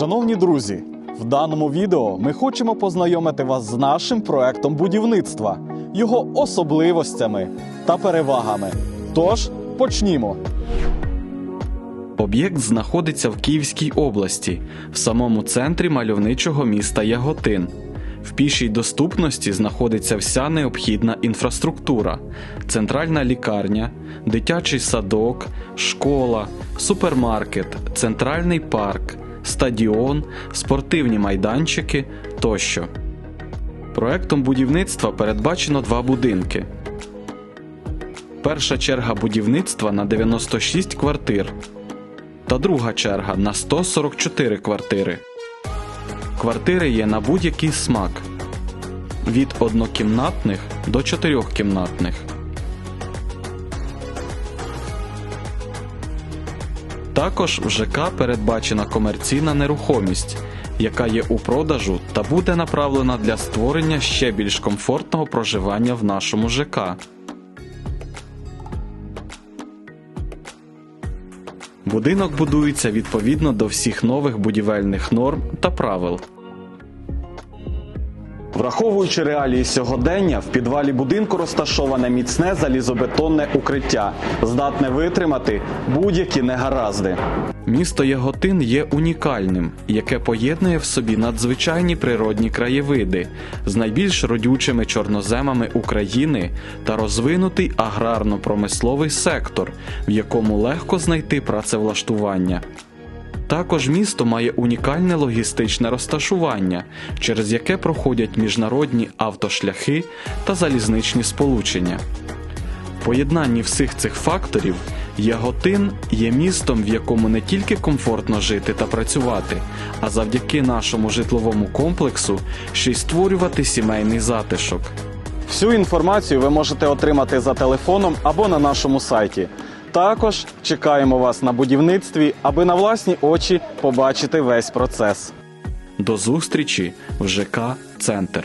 Шановні друзі, в даному відео ми хочемо познайомити вас з нашим проектом будівництва, його особливостями та перевагами. Тож почнімо. Об'єкт знаходиться в Київській області, в самому центрі мальовничого міста Яготин. В пішій доступності знаходиться вся необхідна інфраструктура: центральна лікарня, дитячий садок, школа, супермаркет, центральний парк, стадіон, спортивні майданчики тощо. Проектом будівництва передбачено два будинки. Перша черга будівництва на 96 квартир та друга черга на 144 квартири. Квартири є на будь-який смак від однокімнатних до чотирьохкімнатних. Також в ЖК передбачена комерційна нерухомість, яка є у продажу та буде направлена для створення ще більш комфортного проживання в нашому ЖК. Будинок будується відповідно до всіх нових будівельних норм та правил. Враховуючи реалії сьогодення, в підвалі будинку розташоване міцне залізобетонне укриття, здатне витримати будь-які негаразди. Місто Яготин є унікальним, яке поєднує в собі надзвичайні природні краєвиди з найбільш родючими чорноземами України та розвинутий аграрно-промисловий сектор, в якому легко знайти працевлаштування. Також місто має унікальне логістичне розташування, через яке проходять міжнародні автошляхи та залізничні сполучення. Поєднанні всіх цих факторів Яготин є містом, в якому не тільки комфортно жити та працювати, а завдяки нашому житловому комплексу ще й створювати сімейний затишок. Всю інформацію ви можете отримати за телефоном або на нашому сайті. Також чекаємо вас на будівництві, аби на власні очі побачити весь процес. До зустрічі в ЖК Центр.